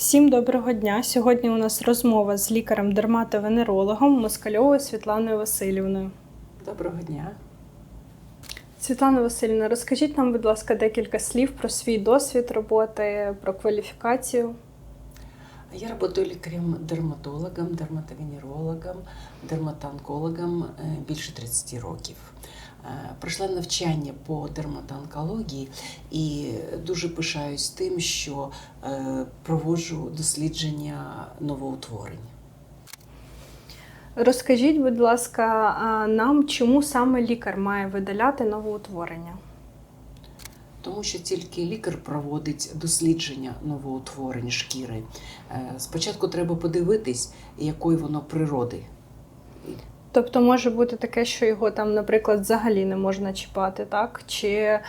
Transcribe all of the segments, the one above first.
Всім доброго дня! Сьогодні у нас розмова з лікарем-дерматовенерологом Москальовою Світланою Васильівною. Доброго дня. Світлана Васильівна, розкажіть нам, будь ласка, декілька слів про свій досвід роботи, про кваліфікацію. Я работаю лікарем-дерматологом, дерматовенерологом, дерматоонкологом е, більше 30 років. Е, Пройшла навчання по дерматоонкології і дуже пишаюсь тим, що е, проводжу дослідження новоутворень. Розкажіть, будь ласка, нам, чому саме лікар має видаляти новоутворення? Тому що тільки лікар проводить дослідження новоутворень шкіри. Е, Спочатку треба подивитись, якої воно природи. Тобто може бути таке, що його там, наприклад, взагалі не можна чіпати, так? Чи е,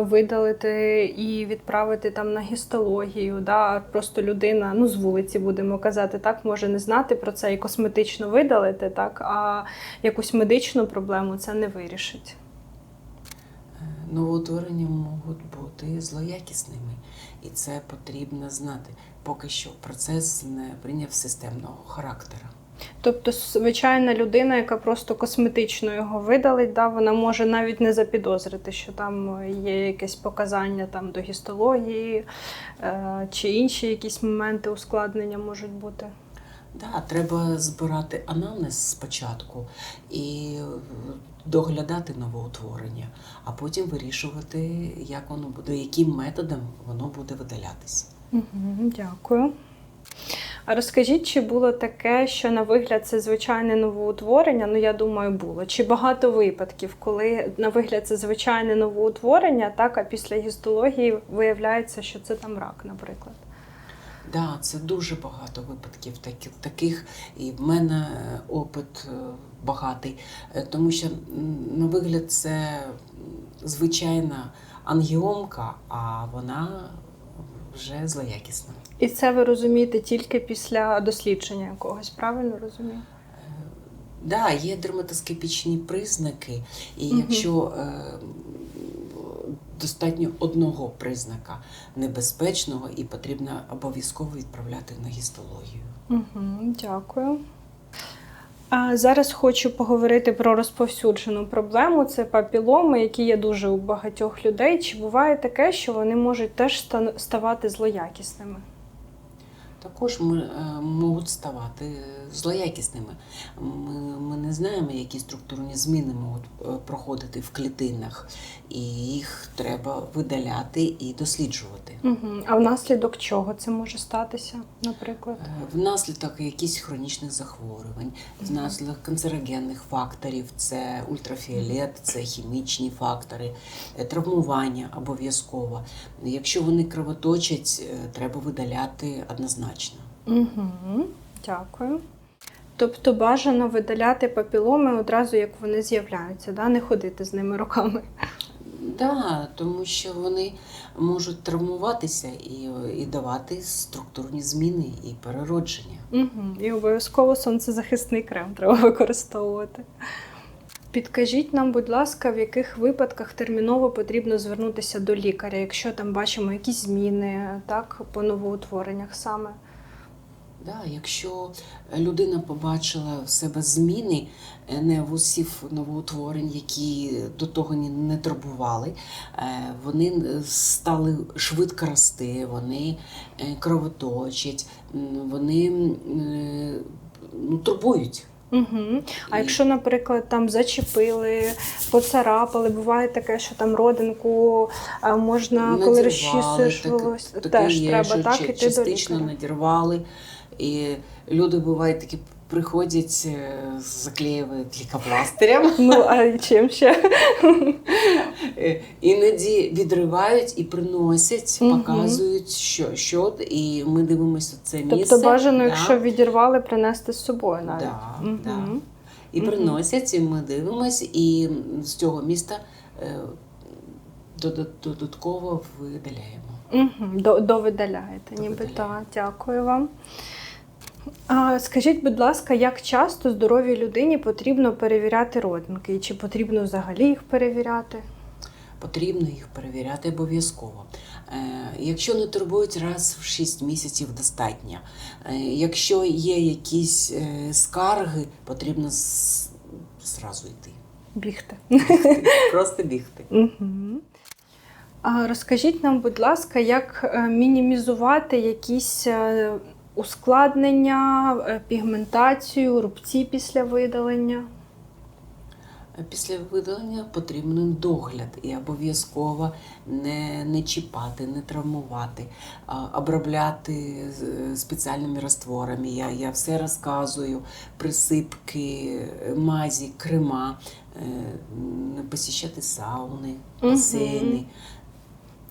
видалити і відправити там на гістологію, да? просто людина, ну з вулиці будемо казати, так, може не знати про це і косметично видалити, так, а якусь медичну проблему це не вирішить. Новоутворення можуть бути злоякісними, і це потрібно знати. Поки що процес не прийняв системного характеру. Тобто, звичайна людина, яка просто косметично його видалить, да, вона може навіть не запідозрити, що там є якесь показання там, до гістології е, чи інші якісь моменти ускладнення можуть бути. Да, треба збирати анамнез спочатку і е, доглядати новоутворення, а потім вирішувати, як воно буде, яким методом воно буде видалятися. Угу, дякую. Розкажіть, чи було таке, що на вигляд це звичайне новоутворення? Ну, я думаю, було. Чи багато випадків, коли на вигляд це звичайне новоутворення, так, а після гістології виявляється, що це там рак, наприклад? Да, це дуже багато випадків таких, таких і в мене е, опит е, багатий, Е, тому що на вигляд це звичайна ангіомка, а вона вже злоякісна. І це ви розумієте тільки після дослідження якогось, правильно розумію? Да, є дерматоскопічні признаки, і угу. якщо е, достатньо одного признака небезпечного, і потрібно обов'язково відправляти на гістологію. Угу, дякую. А зараз хочу поговорити про розповсюджену проблему. Це папіломи, які є дуже у багатьох людей. Чи буває таке, що вони можуть теж ста- ставати злоякісними? Також ми, е, можуть ставати злоякісними. Ми, ми не знаємо, які структурні зміни можуть е, проходити в клітинах, і їх треба видаляти і досліджувати. Угу. А внаслідок чого це може статися, наприклад? Е, Внаслідок якихось хронічних захворювань, внаслідок канцерогенних факторів, це ультрафіолет, це хімічні фактори, травмування обов'язково. Якщо вони кровоточать, треба видаляти однозначно. Угу. Дякую. Тобто бажано видаляти папіломи одразу, як вони з'являються, да? не ходити з ними роками. Да, тому що вони можуть травмуватися і, і давати структурні зміни і переродження. Угу. І обов'язково сонцезахисний крем треба використовувати. Підкажіть нам, будь ласка, в яких випадках терміново потрібно звернутися до лікаря, якщо там бачимо якісь зміни так, по новоутвореннях саме. Да, якщо людина побачила в себе зміни е, невусів новоутворень, які до того не турбували, е, вони е, стали швидко рости, вони кровоточать, вони ну, турбують. Угу. А І- якщо, наприклад, там зачепили, поцарапали, буває таке, що там родинку а, можна, коли розчісуєш таке- волосся, таке теж є, треба що так чи- іти до частично лікаря. надірвали. І люди бувають такі приходять, е, заклеюють лікопластирем. Ну, а чим ще? Іноді відривають і приносять, показують, що, що і ми дивимося це місце. Тобто бажано, да, якщо відірвали, принести з собою навіть. Да, Мгм. да. і приносять, і ми дивимося, і з цього міста е, додатково видаляємо. До, довидаляєте, ніби так. Дякую вам. А, скажіть, будь ласка, як часто здоровій людині потрібно перевіряти родинки? І чи потрібно взагалі їх перевіряти? Потрібно їх перевіряти обов'язково. Якщо не турбують раз в 6 місяців достатньо. Е, Якщо є якісь е, скарги, потрібно зразу йти. Бігти. Просто бігти. Угу. А розкажіть нам, будь ласка, як е, мінімізувати якісь е, ускладнення, е, пігментацію, рубці після видалення? Після видалення потрібен догляд і обов'язково не, не чіпати, не травмувати, а обробляти спеціальними розтворами. Я, я все розказую, присипки, мазі, крема, е, посіщати сауни, басейни.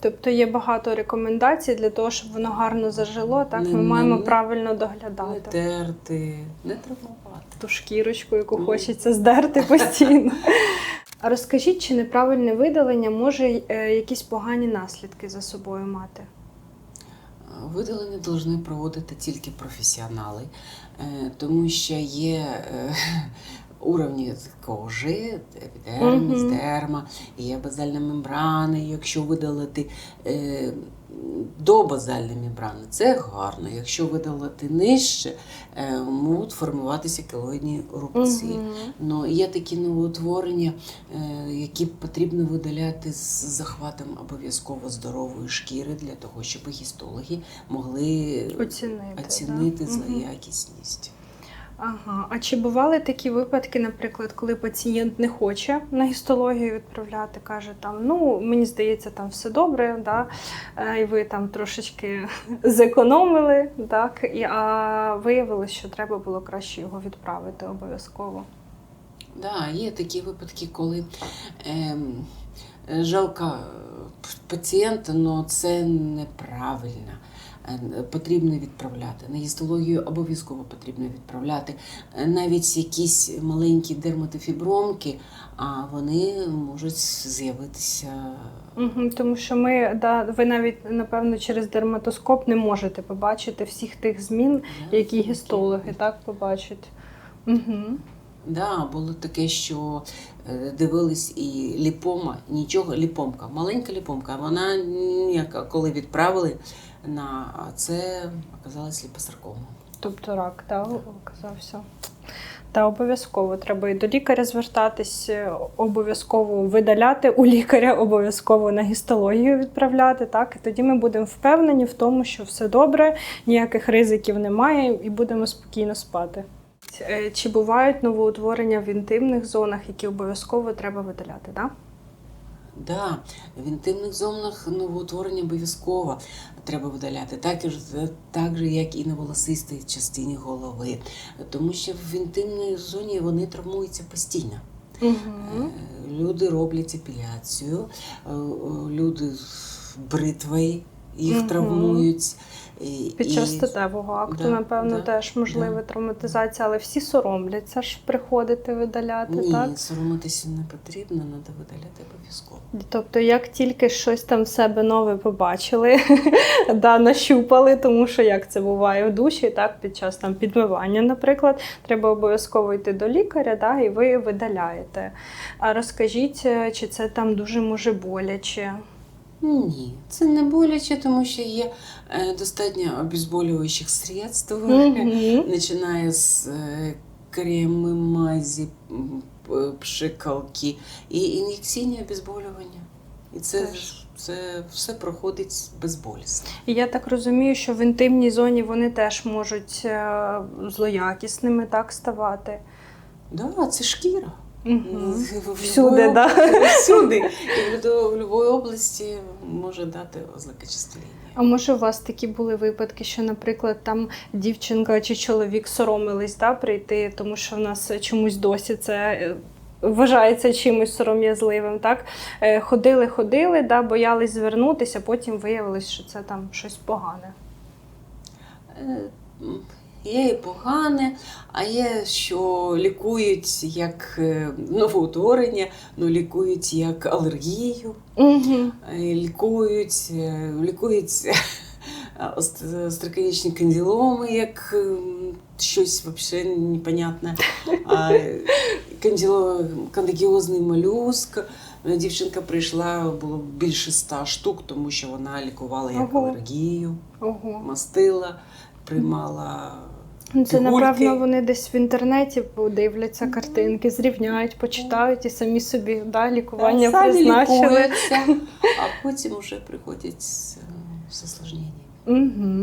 Тобто є багато рекомендацій для того, щоб воно гарно зажило. Так, Не- ми не- маємо не- правильно Не доглядати терти, не травмувати. ту шкірочку, яку Ні. хочеться здерти постійно. А розкажіть, чи неправильне видалення може е, якісь погані наслідки за собою мати? Видалення повинні проводити тільки професіонали, е, тому що є е, уровні кожи, епідерміс, дерма, є базальна мембрана. Якщо видалити е, до базальної мембрани, це гарно. Якщо видалити нижче, е, можуть формуватися кілоїдні рубці. Ну, є такі новоутворення, е, які потрібно видаляти з захватом обов'язково здорової шкіри для того, щоб гістологи могли Оцінити, оцінити да? за якісність. Ага. А чи бували такі випадки, наприклад, коли пацієнт не хоче на гістологію відправляти, каже там, ну мені здається, там все добре, да? е, і ви там трошечки зекономили, так? І, а виявилось, що треба було краще його відправити обов'язково. Да, є такі випадки, коли ем, е, жалко е, пацієнта, але це неправильно. Е, Потрібно відправляти. На гістологію обов'язково потрібно відправляти. Е, Навіть якісь маленькі дерматофібромки, а вони можуть з'явитися. Угу, тому що ми, да, ви навіть, напевно, через дерматоскоп не можете побачити всіх тих змін, які гістологи так побачать. Угу. Да, було таке, що е, дивились і ліпома, нічого, ліпомка, маленька ліпомка, вона коли відправили на це оказалось ліпосаркома. Тобто рак, так, оказався. Та обов'язково треба і до лікаря звертатись, е, обов'язково видаляти у лікаря, обов'язково на гістологію відправляти. Так, і тоді ми будемо впевнені в тому, що все добре, ніяких ризиків немає, і будемо спокійно спати. Е, Чи бувають новоутворення в інтимних зонах, які обов'язково треба видаляти? Так? Да, в інтимних зонах новоутворення обов'язково треба видаляти, так, так же, як і на волосистій частині голови. Тому що в інтимній зоні вони травмуються постійно. Угу. Люди роблять епіляцію, е, е, люди з бритвою їх травмують. Під час статевого акту, Да, напевно, да, теж можлива да. травматизація, але всі соромляться ж приходити видаляти, Ні, так? соромитися не потрібно, треба видаляти обов'язково. Тобто, як тільки щось там в себе нове побачили, да, нащупали, тому що як це буває в душі, так, під час там підмивання, наприклад, треба обов'язково йти до лікаря, да, і ви видаляєте. А розкажіть, е, чи це там дуже може боляче? Ні, це не боляче, тому що є е, достатньо обезболюючих средств. Починає з е, креми, мазі, пшикалки і ін'єкційні обезболювання. І це, Теж. це все проходить безболісно. І я так розумію, що в інтимній зоні вони теж можуть е, злоякісними так ставати. Да, це шкіра. Угу. В- Всюди, да? Всюди. І в, будь-якій області може дати озлокочислення. А може, у вас такі були випадки, що, наприклад, там дівчинка чи чоловік соромились да, прийти, тому що в нас чомусь досі це е, вважається чимось сором'язливим. Так? Е, Ходили, ходили, да, боялись звернутися, потім виявилось, що це там щось погане. Є і погане, а є, що лікують як е, новоутворення, ну лікують як алергію, Угу. е, лікують, е, лікують а, ост- остроконечні кандиломи, як щось взагалі непонятне. Кандило, молюск. Дівчинка прийшла, було більше ста штук, тому що вона лікувала як Ого. алергію, Ого. мастила, приймала. Ну, Це, напевно, вони десь в інтернеті подивляться картинки, зрівняють, почитають і самі собі да, лікування Самі призначили. лікуються, а потім вже приходять з, е, осложненнями. Угу,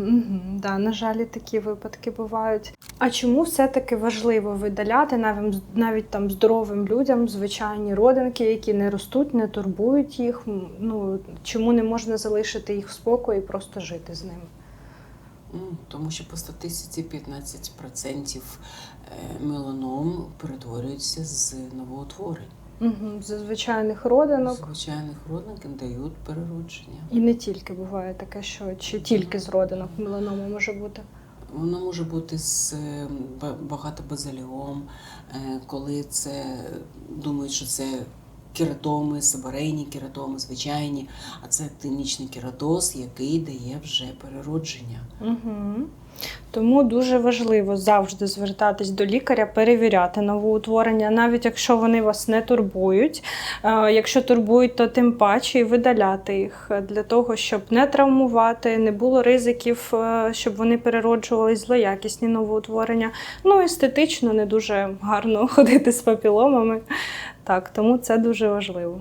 угу. Да, на жаль, такі випадки бувають. А чому все-таки важливо видаляти навіть, навіть там здоровим людям звичайні родинки, які не ростуть, не турбують їх? Ну чому не можна залишити їх в спокої і просто жити з ними? М, Тому що по статистиці 15% е, меланом перетворюються з новоутворень. Угу. З звичайних родинок. Звичайних родинок дають переродження. І не тільки буває таке, що чи тільки з родинок меланома може бути. Воно може бути з е, ба- багатобазаліом, е, коли це думають, що це кератоми, сибарейні кератоми, звичайні, а це актинічний кератоз, який дає вже переродження. Угу. Тому дуже важливо завжди звертатись до лікаря, перевіряти новоутворення, навіть якщо вони вас не турбують. Е, Якщо турбують, то тим паче і видаляти їх для того, щоб не травмувати, не було ризиків, е, щоб вони перероджувались злоякісні новоутворення. Ну, естетично не дуже гарно ходити з папіломами. Так, тому це дуже важливо.